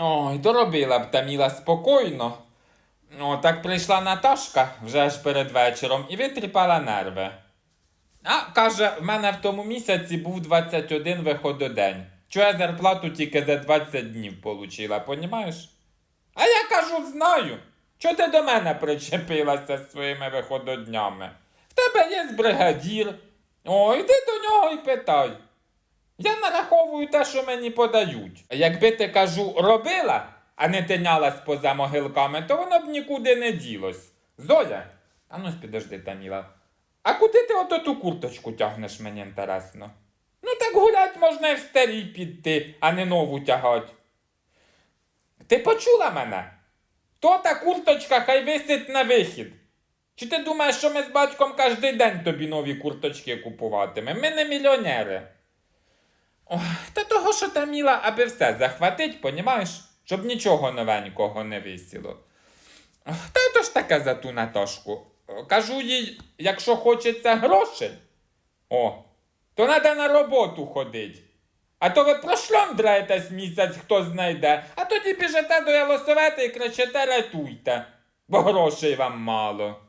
Ой, доробила б Таміла спокійно. О, так прийшла Наташка вже аж перед вечором і витріпала нерви. А, каже, в мене в тому місяці був 21 вихододень. Чого я зарплату тільки за 20 днів получила, понімаєш? А я кажу, знаю. Чого ти до мене причепилася з своїми вихододнями? В тебе є бригадір. О, йди до нього і питай. Я нараховую те, що мені подають. Якби ти кажу, робила, а не тинялась поза могилками, то воно б нікуди не ділось. Зоя, а ну підожди, Таміла. А куди ти ото ту курточку тягнеш, мені інтересно? Ну так гулять можна і в старій піти, а не нову тягать. Ти почула мене? То та курточка хай висить на вихід. Чи ти думаєш, що ми з батьком кожен день тобі нові курточки купуватимемо? Ми не мільйонери. Ой, та того, що Таміла, аби все захватить, понімаєш, щоб нічого новенького не висіло. Ох, Та то ж таке за ту Наташку. Кажу їй, якщо хочеться грошей, о, то треба на роботу ходить. А то ви прошльондраєтесь місяць, хто знайде, а тоді біжите до Єлосовета і кричите рятуйте, бо грошей вам мало.